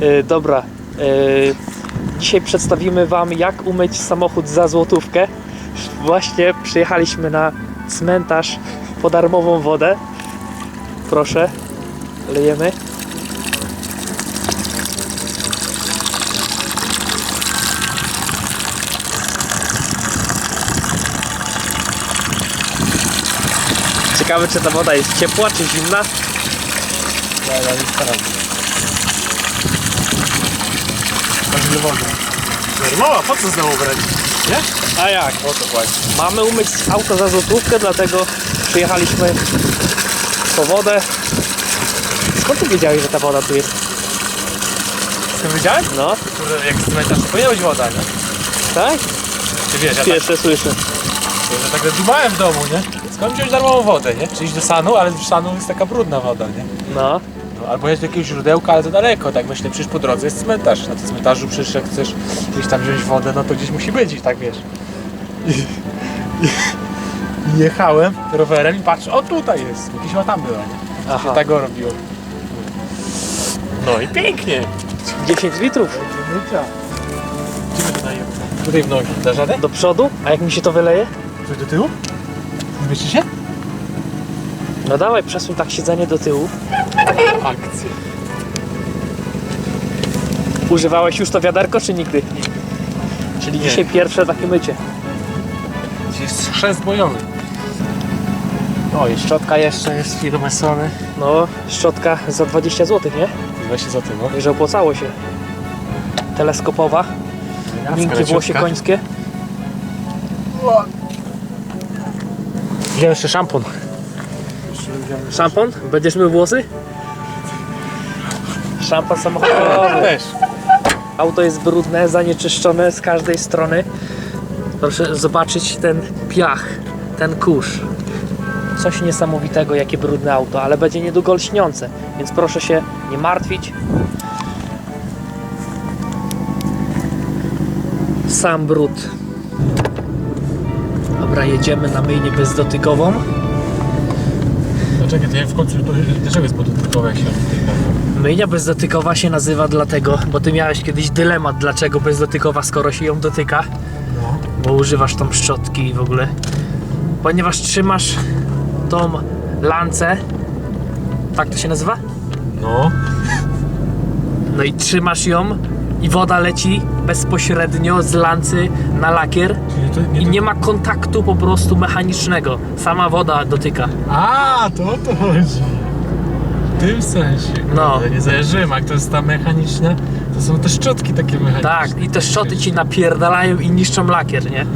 E, dobra. E, dzisiaj przedstawimy Wam, jak umyć samochód za złotówkę. Właśnie przyjechaliśmy na cmentarz po darmową wodę. Proszę, lejemy. Ciekawe, czy ta woda jest ciepła, czy zimna. Dobra, nie staram Masz ile wody? Darmowa, po co znowu brać? Nie? A jak? O to właśnie. Mamy umyć auto za złotówkę, dlatego przyjechaliśmy po wodę. Skąd ty wiedziałeś, że ta woda tu jest? Skąd wiedziałem? No, Kurde, jak cmentarz, to powinna być woda, nie? tak? Ty wiesz, ja tak, Pierwsze słyszę. ja tak dubałem w domu, nie? Skąd wziąć darmową wodę, nie? Czy iść do Sanu, ale w Sanu jest taka brudna woda, nie? No, No, albo jest do jakiegoś źródełka, ale to daleko, tak myślę, przecież po drodze jest cmentarz. Na tym cmentarzu przecież jak chcesz gdzieś tam wziąć wodę, no to gdzieś musi być tak wiesz. I, i, i jechałem rowerem i patrzę, o tutaj jest, jakieś o tam była, nie? aha. Się tak go robiło. No i pięknie. 10 litrów Gdzie my? Tutaj w nogi. Radę? do przodu, a jak mi się to wyleje? Coś do tyłu? Zmieści się? No dawaj, przesuń tak siedzenie do tyłu. Akcje. Używałeś już to wiaderko, czy nigdy? Czyli Nie. dzisiaj pierwsze takie mycie. Dzisiaj jest chrzest bojowy. O, i szczotka jeszcze jest firmy Sony. No, szczotka za 20 zł, nie? Weź się za tym, no. I że opłacało się. Teleskopowa, miękkie włosie końskie. Wziąłem jeszcze szampon. Szampon? Będziesz mył włosy? Szampan samochodowy. Też. Auto jest brudne, zanieczyszczone z każdej strony. Proszę zobaczyć ten piach, ten kurz. Coś niesamowitego, jakie brudne auto, ale będzie niedługo lśniące, więc proszę się nie martwić. Sam brud. Dobra, jedziemy na myjnię bezdotykową. Dlaczego? To ja w końcu to, dlaczego jest podotkowe jak się? Myjnia bezdotykowa się nazywa dlatego, bo ty miałeś kiedyś dylemat, dlaczego bezdotykowa, skoro się ją dotyka, No. bo używasz tą szczotki i w ogóle. Ponieważ trzymasz tą lancę, tak to się nazywa? No. No i trzymasz ją i woda leci bezpośrednio z lancy na lakier Czyli to, i nie ma kontaktu po prostu mechanicznego. Sama woda dotyka. A, to o to chodzi. W tym sensie. No. Ale nie zajarzyłem, jak to jest ta mechaniczna, to są te szczotki takie mechaniczne. Tak, i te szczoty ci napierdalają i niszczą lakier, nie?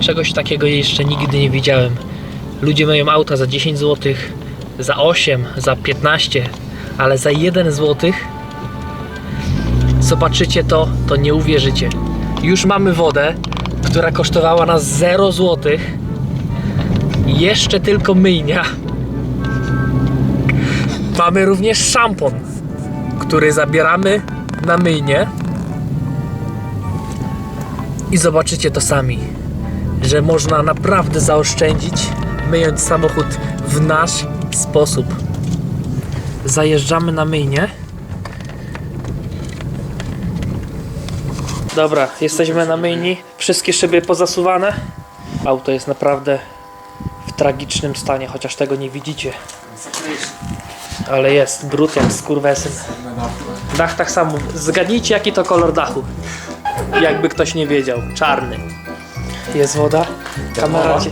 Czegoś takiego jeszcze nigdy nie widziałem. Ludzie mają auta za 10 zł, za 8, za 15, ale za 1 zł zobaczycie to, to nie uwierzycie. Już mamy wodę, która kosztowała nas 0 zł. Jeszcze tylko myjnia. Mamy również szampon który zabieramy na myjnię i zobaczycie to sami, że można naprawdę zaoszczędzić myjąc samochód w nasz sposób. Zajeżdżamy na myjnię. Dobra, jesteśmy na myjni. Wszystkie szyby pozasuwane. Auto jest naprawdę w tragicznym stanie, chociaż tego nie widzicie. Ale jest, brud jak skurwesyn. Dach tak samo. Zgadnijcie jaki to kolor dachu. Jakby ktoś nie wiedział. Czarny. Jest woda. Kamera cię,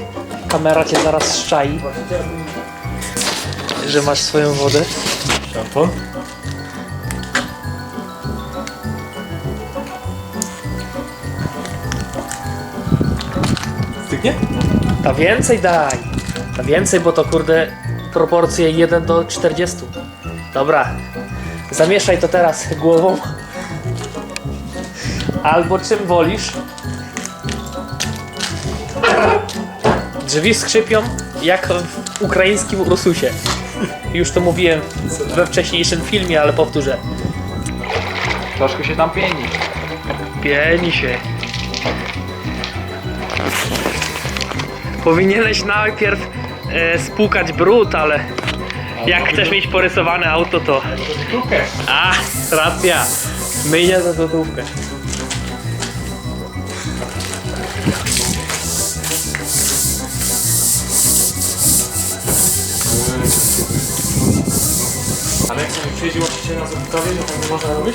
kamera cię zaraz szczai. Że masz swoją wodę. Szampon? Styknie? Ta więcej daj. Ta więcej, bo to kurde proporcje 1 do 40. Dobra. Zamieszaj to teraz głową. Albo czym wolisz. Drzwi skrzypią jak w ukraińskim Ursusie. Już to mówiłem we wcześniejszym filmie, ale powtórzę. Troszkę się tam pieni. Pieni się. Powinieneś najpierw e, spłukać brud, ale Jak chcesz mieć porysowane auto, to... A, racja. Myjnia za złotówkę. Przyjedzie właściciel na zapytowie, to tak nie można robić?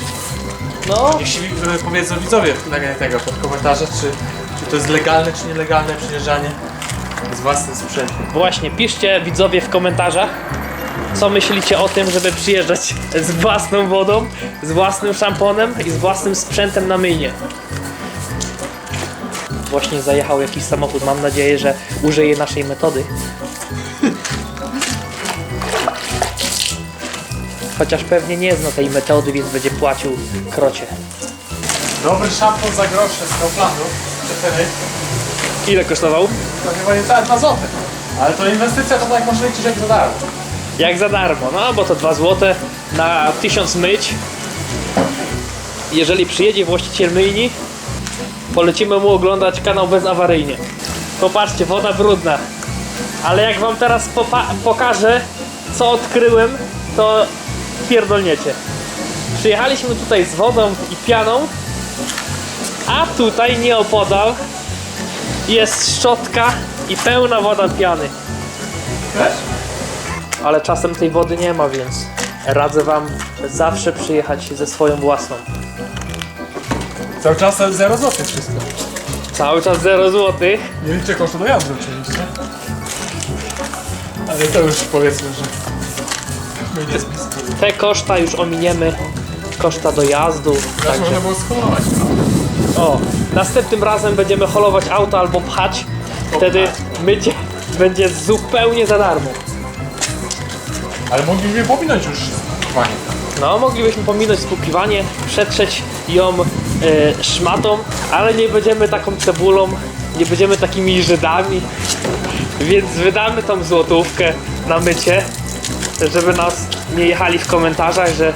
No, Niech się e, powiedzą widzowie na tego pod komentarzach, czy, czy to jest legalne, czy nielegalne przyjeżdżanie z własnym sprzętem. Właśnie, piszcie widzowie w komentarzach, co myślicie o tym, żeby przyjeżdżać z własną wodą, z własnym szamponem i z własnym sprzętem na myjnie. Właśnie zajechał jakiś samochód. Mam nadzieję, że użyje naszej metody. Chociaż pewnie nie zna tej metody, więc będzie płacił krocie. Dobry szampon za grosze z Kauflandu, cztery, Ile kosztował? to chyba nie tak 2 zł. Ale to inwestycja to tak można liczyć jak za darmo. Jak za darmo, no bo to 2 zł na 1000 myć. Jeżeli przyjedzie właściciel myjni, polecimy mu oglądać kanał bezawaryjnie. Popatrzcie, woda brudna. Ale jak wam teraz popa- pokażę, co odkryłem, to pierdolniecie. Przyjechaliśmy tutaj z wodą i pianą, a tutaj nieopodal jest szczotka i pełna woda piany. Ale czasem tej wody nie ma, więc radzę Wam zawsze przyjechać ze swoją własną. Cały czas 0 zł wszystko. Cały czas 0 zł. Nie liczę kosztu dojazdu oczywiście. Ale to już powiedzmy, że spiskujemy. Te koszta już ominiemy. Koszta dojazdu. Teraz Także. można było skolować. O, następnym razem będziemy holować auto albo pchać. Wtedy mycie będzie zupełnie za darmo. Ale moglibyśmy pominąć już panie. No, moglibyśmy pominąć spłukiwanie, przetrzeć ją e, szmatą, ale nie będziemy taką cebulą, nie będziemy takimi Żydami, więc wydamy tą złotówkę na mycie, żeby nas nie jechali w komentarzach, że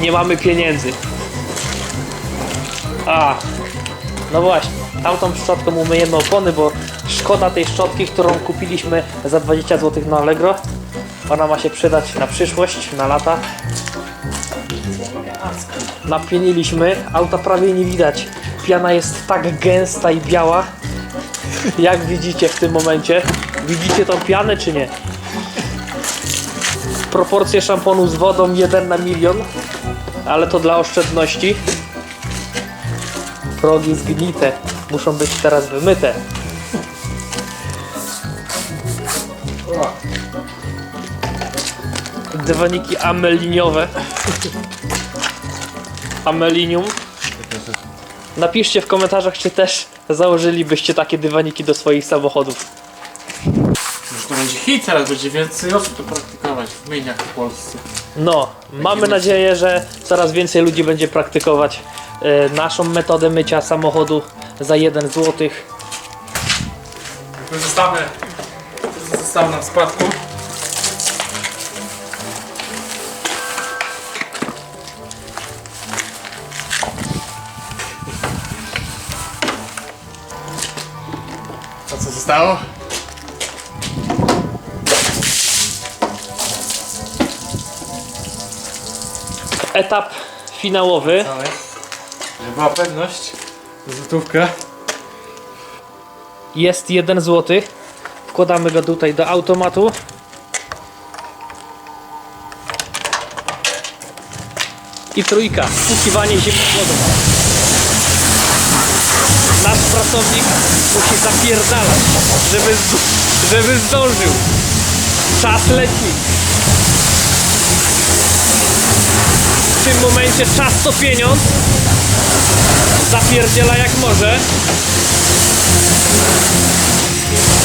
nie mamy pieniędzy. A, no właśnie, tamtą szczotką umyjemy opony, bo szkoda tej szczotki, którą kupiliśmy za 20 zł na Allegro. Ona ma się przydać na przyszłość, na lata napieniliśmy, auta prawie nie widać. Piana jest tak gęsta i biała, jak widzicie w tym momencie. Widzicie tą pianę czy nie? Proporcje szamponu z wodą 1 na milion, ale to dla oszczędności. Progi zgnite, muszą być teraz wymyte. Dywaniki ameliniowe. Amelinium. Napiszcie w komentarzach, czy też założylibyście takie dywaniki do swoich samochodów. Hit, teraz będzie więcej osób to praktykować w myjniach w Polsce. No, mamy nadzieję, że coraz więcej ludzi będzie praktykować e, naszą metodę mycia samochodu za 1 zł. My zostawmy, nam w spadku. A co zostało? Etap finałowy. Żeby była pewność, złotówka. Jest 1 zł. Wkładamy go tutaj do automatu. I trójka. Spłukiwanie zimną wodą. Nasz pracownik musi zapierdalać, żeby, żeby zdążył. Czas leci. Tym momencie czas to pieniądz. Zapierdziela jak może.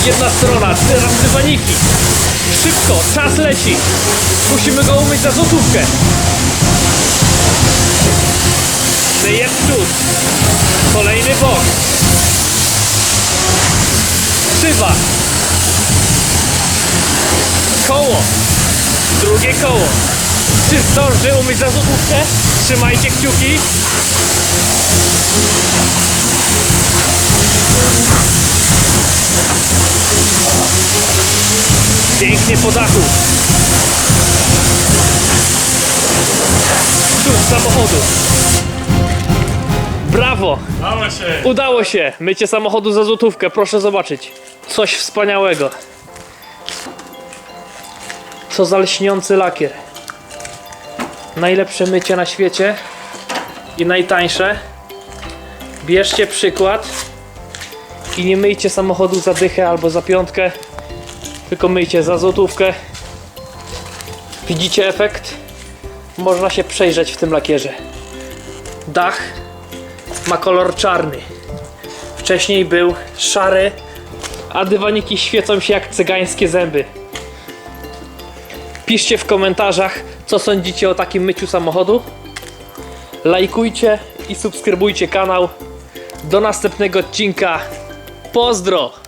Jedna strona, teraz dywaniki. Szybko, czas leci. Musimy go umyć za złotówkę. Myję w. Kolejny bok. Szyba. Koło. Drugie koło. Czy zdąży umyć za złotówkę? Trzymajcie kciuki. Pięknie po dachu. Cud samochodu. Brawo! Dało się! Udało się! Mycie samochodu za złotówkę, proszę zobaczyć. Coś wspaniałego. Co za lśniący lakier. Najlepsze mycie na świecie i najtańsze. Bierzcie przykład i nie myjcie samochodu za dychę albo za piątkę, tylko myjcie za złotówkę. Widzicie efekt? Można się przejrzeć w tym lakierze. Dach ma kolor czarny. Wcześniej był szary, a dywaniki świecą się jak cygańskie zęby. Piszcie w komentarzach, co sądzicie o takim myciu samochodu. Lajkujcie i subskrybujcie kanał. Do następnego odcinka. Pozdro!